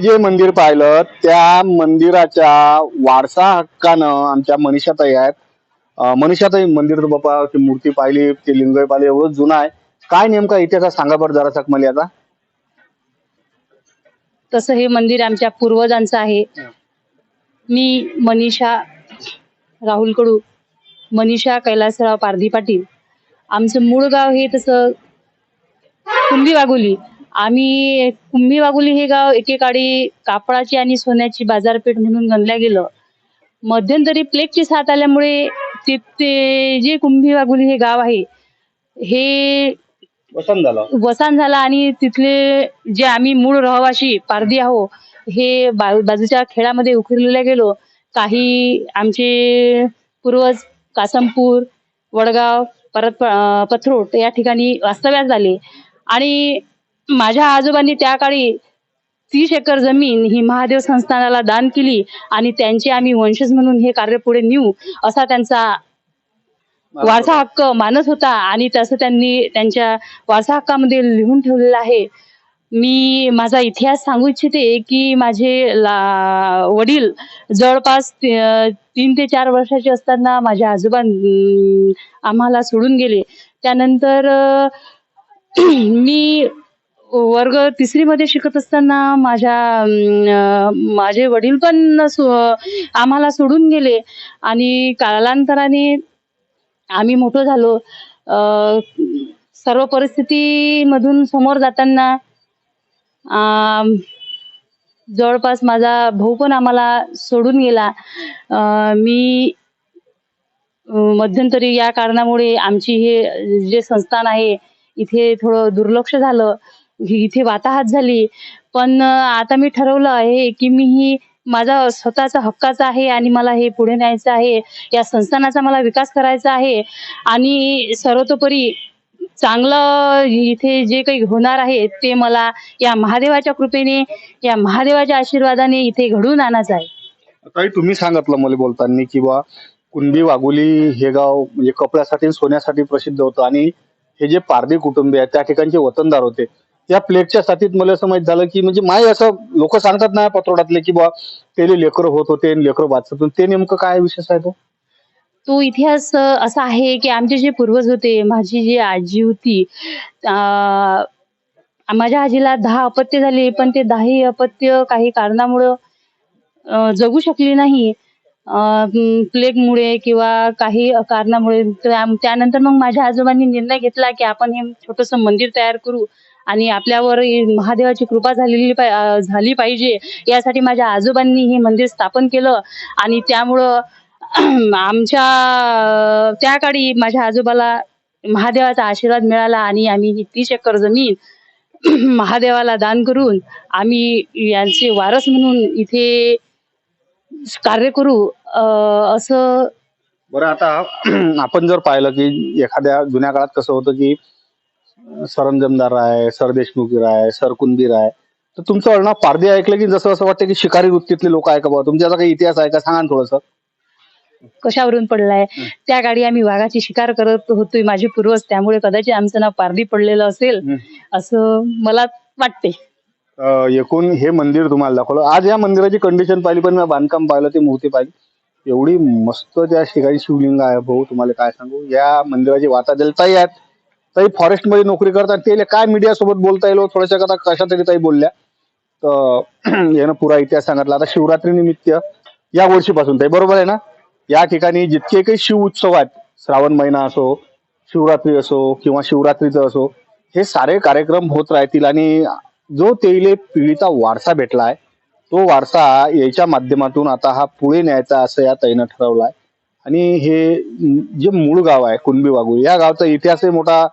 जे मंदिर पाहिलं त्या मंदिराच्या वारसा हक्कानं आमच्या मनीषाताई आहेत. मनीषाताई मंदिर ती मूर्ती पाहिली ते लिंग पाहिले एवढं जुनं आहे. काय नेमका इतिहास सांगा बरं जरासा मला आता. तसं हे मंदिर आमच्या पूर्वजांचं आहे. मी मनीषा राहुल कडू मनीषा कैलासराव पारधी पाटील. आमचं मूळ गाव हे तसं कुंभी वाघोली आम्ही कुंभी वाघोली हे गाव एकेकाळी कापडाची आणि सोन्याची बाजारपेठ म्हणून गणल्या गेलं. मध्यंतरी प्लेगची साथ आल्यामुळे ते ते जे कुंभी वाघोली हे गाव आहे हे वसंत झालं. वसान झाला आणि तिथले जे आम्ही मूळ रहिवाशी पारधी आहो हे बा- बाजूच्या खेळामध्ये उखरलेल्या गेलो. काही आमचे पूर्वज कासमपूर वडगाव परत अं, पथरोट या ठिकाणी वास्तव्यास झाले. आणि माझ्या आजोबांनी त्या काळी तीस एकर जमीन ही महादेव संस्थानाला दान केली आणि त्यांचे आम्ही वंशज म्हणून हे कार्य पुढे नेऊ असा त्यांचा वारसा हक्क मानत होता आणि तसं त्यांनी त्यांच्या वारसा हक्कामध्ये लिहून ठेवलेलं आहे. मी माझा इतिहास सांगू इच्छिते की माझे ला वडील जवळपास तीन ते चार वर्षाचे असताना माझ्या आजोबा आम्हाला सोडून गेले. त्यानंतर मी वर्ग तिसरीमध्ये शिकत असताना माझ्या माझे वडील पण सो- आम्हाला सोडून गेले. आणि कालांतराने आम्ही मोठं झालो. सर्व परिस्थितीमधून समोर जाताना जवळपास माझा भाऊ पण आम्हाला सोडून गेला. मी मध्यंतरी या कारणामुळे आमची हे जे संस्थान आहे इथे थोडं दुर्लक्ष झालं. इथे वाताहात झाली. पण आता मी ठरवलं आहे की मी ही माझा स्वतःचा हक्काचा आहे आणि मला हे पुढे न्यायचं आहे. या संस्थानाचा मला विकास करायचा आहे. आणि सर्वतोपरी चांगलं इथे जे काही होणार आहे ते मला या महादेवाच्या कृपेने या महादेवाच्या आशीर्वादाने इथे घडून आणायचं आहे. ताई तुम्ही सांगितलं मला बोलताना किंवा कुंडी कुणबी वाघोली हे गाव म्हणजे कपड्यासाठी सोन्यासाठी प्रसिद्ध होतं. आणि हे जे पारधी कुटुंबी आहेत त्या ठिकाणचे वतनदार होते. त्या प्लेटच्या साथीत मला असं माहीत झालं की म्हणजे माय असं लोक सांगतात ना पत्रोडातले की बा ते लेकरं होत होते लेकरं वाचत ते नेमकं काय विशेष आहे तो? तो इतिहास असा आहे की आमचे जे पूर्वज होते माझी जी आजी होती माझ्या आजीला दहा अपत्य झाले पण ते दहाही अपत्य काही कारणामुळं जगू शकली नाही. अं, प्लेगमुळे किंवा काही कारणामुळे त्यानंतर मग माझ्या आजोबांनी निर्णय घेतला की आपण हे छोटस मंदिर तयार करू. आणि आपल्यावर महादेवाची कृपा झालेली पाय- झाली पाहिजे. यासाठी माझ्या आजोबांनी हे मंदिर स्थापन केलं. आणि त्यामुळं आमच्या त्या काळी माझ्या आजोबाला महादेवाचा आशीर्वाद मिळाला आणि आम्ही ही तीस एकर जमीन महादेवाला दान करून आम्ही यांचे वारस म्हणून इथे कार्य करू असं बरं आता आपण जर पाहिलं की एखाद्या जुन्या काळात कसं होतं की सरंजमदार आहे सरदेशमुखी आहे सरकुंदीर आहे तर तुमचं अळणा पारधी ऐकलं की जसं असं वाटतं की शिकारी वृत्तीतले लोक आहे का बाबा तुमच्याचा काही इतिहास आहे का? सांगा ना थोडंसं. कशावरून पडलाय? त्या काळी आम्ही वाघाची शिकार करत होतोय माझे पूर्वज. त्यामुळे कदाचित आमचं नाव पारधी पडलेलं असेल. असं मला वाटते एकूण हे मंदिर तुम्हाला दाखवलं. आज या मंदिराची कंडिशन पाहिली पण मी बांधकाम पाहिलं ते मूर्ती पाहिली. एवढी मस्त त्या ठिकाणी शिवलिंग आहे भाऊ तुम्हाला काय सांगू? या मंदिराची वाता ताई आहेत. ताई फॉरेस्टमध्ये नोकरी करतात. ते काय मीडिया सोबत बोलता येईल थोड्याशा कथा कशा तरी ताई बोलल्या. तर यानं पुरा इतिहास सांगितला. आता शिवरात्री निमित्त या वर्षीपासून ताई बरोबर आहे ना? या ठिकाणी जितके काही शिव उत्सव आहेत श्रावण महिना असो शिवरात्री असो किंवा शिवरात्रीचं असो हे सारे कार्यक्रम होत राहतील. आणि जो तेले पिढीचा वारसा भेटला आहे तो वारसा याच्या माध्यमातून आता हा पुढे न्यायचा असं या ताईनं ठरवलं आहे आणि हे जे मूळ गाव आहे कुणबी वाघू या गावचा इतिहासही मोठा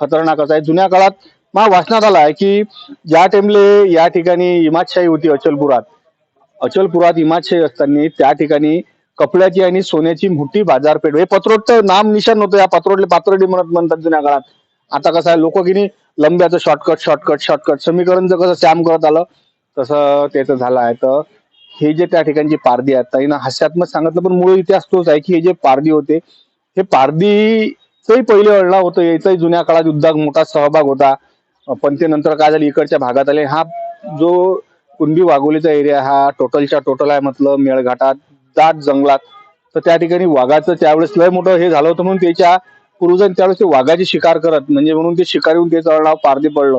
खतरनाकच आहे. जुन्या काळात मला वाचण्यात आला आहे की ज्या टाइमले या ठिकाणी इमादशाही होती अचलपुरात. अचलपुरात इमादशाही असताना त्या ठिकाणी कपड्याची आणि सोन्याची मोठी बाजारपेठ हे पत्रोट तर नाम निशान होतं या पत्रोटले पात्रोडी म्हणत म्हणतात जुन्या काळात. आता कसं आहे लोक की नाही लंब्याचं शॉर्टकट शॉर्टकट शॉर्टकट समीकरणचं कसं सॅम करत आलं तसं त्याचं झालं आहे. तर हे जे त्या ठिकाणची पारधी आहेत ताईनं हास्यात्मक सांगितलं पण मूळ इतिहास तोच आहे की हे जे पारधी होते हे पारधीचंही पहिले अळला होतं याचाही जुन्या काळात युद्धात मोठा सहभाग होता. पण ते नंतर काय झालं इकडच्या भागात आले. हा जो कुणबी वाघोलीचा एरिया हा टोटलच्या टोटल आहे म्हटलं मेळघाटात दाट जंगलात. तर त्या ठिकाणी वाघाचं त्यावेळेस लय मोठं हे झालं होतं म्हणून त्याच्या पूर्वजांनी त्यावेळेस ते वाघाची शिकार करत म्हणजे म्हणून ते शिकार येऊन त्याचं नाव पारधी पडलं.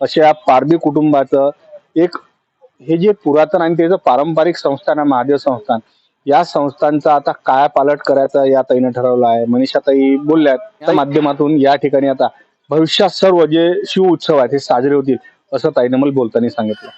अशा पारधी कुटुंबाचं एक हे जे पुरातन आणि त्याचं पारंपरिक संस्थान आहे महादेव संस्थान या संस्थांचा आता काय पालट करायचं या ताईनं ठरवलं आहे. मनीषाताई बोलल्यात त्या माध्यमातून या ठिकाणी आता भविष्यात सर्व जे शिव उत्सव आहेत हे साजरे होतील असं ताईनं मला बोलताना सांगितलं.